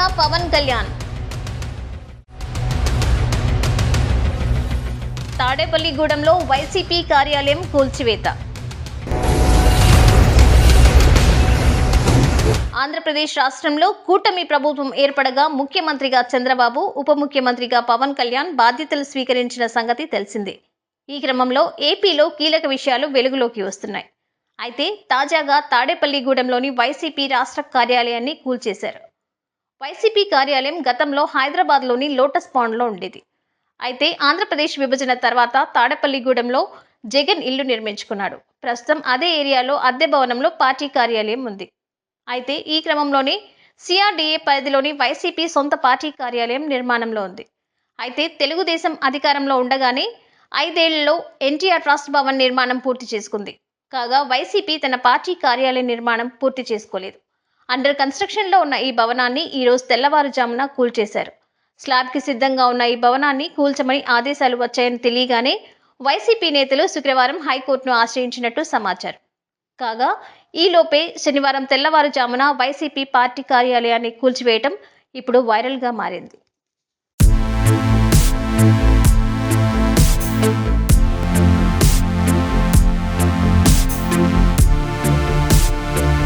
చేస్తున్న పవన్ కళ్యాణ్. తాడేపల్లిగూడెంలో వైసీపీ కార్యాలయం కూల్చివేత. ఆంధ్రప్రదేశ్ రాష్ట్రంలో కూటమి ప్రభుత్వం ఏర్పడగా ముఖ్యమంత్రిగా చంద్రబాబు ఉప ముఖ్యమంత్రిగా పవన్ కళ్యాణ్ బాధ్యతలు స్వీకరించిన సంగతి తెలిసిందే. ఈ క్రమంలో ఏపీలో కీలక విషయాలు వెలుగులోకి వస్తున్నాయి. అయితే తాజాగా తాడేపల్లిగూడెంలోని వైసీపీ రాష్ట్ర కార్యాలయాన్ని కూల్చేశారు. వైసీపీ కార్యాలయం గతంలో హైదరాబాద్లోని లోటస్ పాండ్లో ఉండేది. అయితే ఆంధ్రప్రదేశ్ విభజన తర్వాత తాడపల్లిగూడెంలో జగన్ ఇల్లు నిర్మించుకున్నాడు. ప్రస్తుతం అదే ఏరియాలో అద్దె భవనంలో పార్టీ కార్యాలయం ఉంది. అయితే ఈ క్రమంలోనే సిఆర్డీఏ పరిధిలోని వైసీపీ సొంత పార్టీ కార్యాలయం నిర్మాణంలో ఉంది. అయితే తెలుగుదేశం అధికారంలో ఉండగానే ఐదేళ్ళలో ఎన్టీఆర్ ట్రస్ట్ భవన్ నిర్మాణం పూర్తి చేసుకుంది. కాగా వైసీపీ తన పార్టీ కార్యాలయ నిర్మాణం పూర్తి చేసుకోలేదు. అండర్ కన్స్ట్రక్షన్లో ఉన్న ఈ భవనాన్ని ఈరోజు తెల్లవారుజామున కూల్చేశారు. స్లాబ్కి సిద్ధంగా ఉన్న ఈ భవనాన్ని కూల్చమని ఆదేశాలు వచ్చాయని తెలియగానే వైసీపీ నేతలు శుక్రవారం హైకోర్టును ఆశ్రయించినట్టు సమాచారం. కాగా ఈలోపే శనివారం తెల్లవారుజామున వైసీపీ పార్టీ కార్యాలయాన్ని కూల్చివేయటం ఇప్పుడు వైరల్గా మారింది.